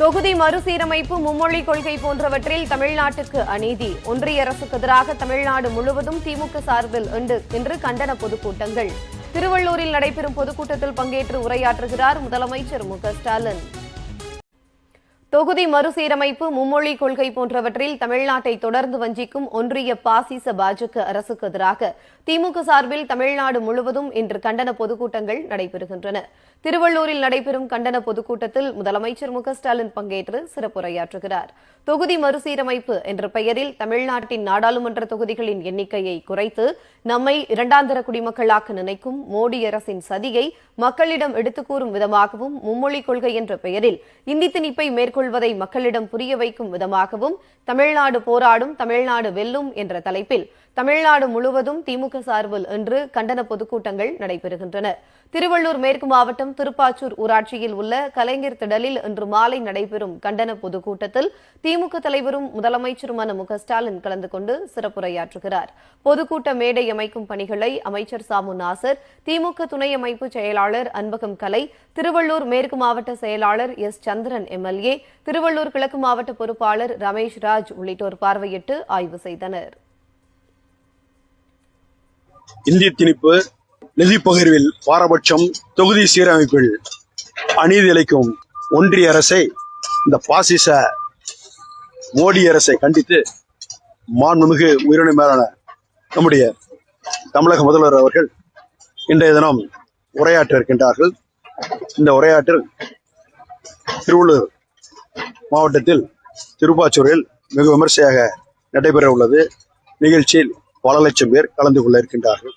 தொகுதி மறுசீரமைப்பு மும்மொழி கொள்கை போன்றவற்றில் தமிழ்நாட்டுக்கு அநீதி. ஒன்றிய அரசுக்கு எதிராக தமிழ்நாடு முழுவதும் திமுக சார்பில் இன்று கண்டன பொதுக்கூட்டங்கள். திருவள்ளூரில் நடைபெறும் பொதுக்கூட்டத்தில் பங்கேற்று உரையாற்றுகிறார் முதலமைச்சர் மு ஸ்டாலின். தொகுதி மறுசீரமைப்பு மும்மொழி கொள்கை போன்றவற்றில் தமிழ்நாட்டை தொடர்ந்து வஞ்சிக்கும் ஒன்றிய பாசிச பாஜக அரசுக்கு எதிராக திமுக சார்பில் தமிழ்நாடு முழுவதும் இன்று கண்டன பொதுக்கூட்டங்கள் நடைபெறுகின்றன. திருவள்ளூரில் நடைபெறும் கண்டன பொதுக்கூட்டத்தில் முதலமைச்சர் மு ஸ்டாலின் பங்கேற்று சிறப்புரையாற்றுகிறார். தொகுதி மறுசீரமைப்பு என்ற பெயரில் தமிழ்நாட்டின் நாடாளுமன்ற தொகுதிகளின் எண்ணிக்கையை குறைத்து நம்மை இரண்டாந்தர குடிமக்களாக்க நினைக்கும் மோடி அரசின் சதியை மக்களிடம் எடுத்துக்கூறும் விதமாகவும் மும்மொழி கொள்கை என்ற பெயரில் இந்தி திணிப்பை மேற்கொள்வதை மக்களிடம் புரிய வைக்கும் விதமாகவும் தமிழ்நாடு போராடும் தமிழ்நாடு வெல்லும் என்ற தலைப்பில் தமிழ்நாடு முழுவதும் திமுக சார்பில் இன்று கண்டன பொதுக்கூட்டங்கள் நடைபெறுகின்றன. திருவள்ளூர் மேற்கு மாவட்டம் திருப்பாச்சூர் ஊராட்சியில் உள்ள கலைஞர் திடலில் இன்று மாலை நடைபெறும் கண்டன பொதுக்கூட்டத்தில் திமுக தலைவரும் முதலமைச்சருமான மு ஸ்டாலின் கலந்து கொண்டு சிறப்புரையாற்றுகிறார். பொதுக்கூட்ட மேடை அமைக்கும் பணிகளை அமைச்சர் சாமு நாசர் திமுக துணை அமைப்பு செயலாளர் அன்பகம் கலை திருவள்ளூர் மேற்கு மாவட்ட செயலாளர் எஸ் சந்திரன் எம்எல்ஏ திருவள்ளூர் கிழக்கு மாவட்ட பொறுப்பாளர் ரமேஷ் ராஜ் உள்ளிட்டோர் பார்வையிட்டு ஆய்வு செய்தனர். இந்திய திணிப்பு நிதி பகிர்வில் பாரபட்சம் தொகுதி சீரமைப்பில் அநீதி ஒன்றிய அரசை இந்த பாசிச மோடி அரசை கண்டித்து மாண்புமிகு உயிரினை மேலான நம்முடைய தமிழக முதல்வர் அவர்கள் இன்றைய தினம் உரையாற்ற இருக்கின்றார்கள். இந்த உரையாற்றில் திருவள்ளூர் மாவட்டத்தில் திருப்பாச்சூரில் மிக விமர்சையாக நடைபெற உள்ளது நிகழ்ச்சியில் பல லட்சம் பேர் கலந்து கொள்ள இருக்கின்றார்கள்.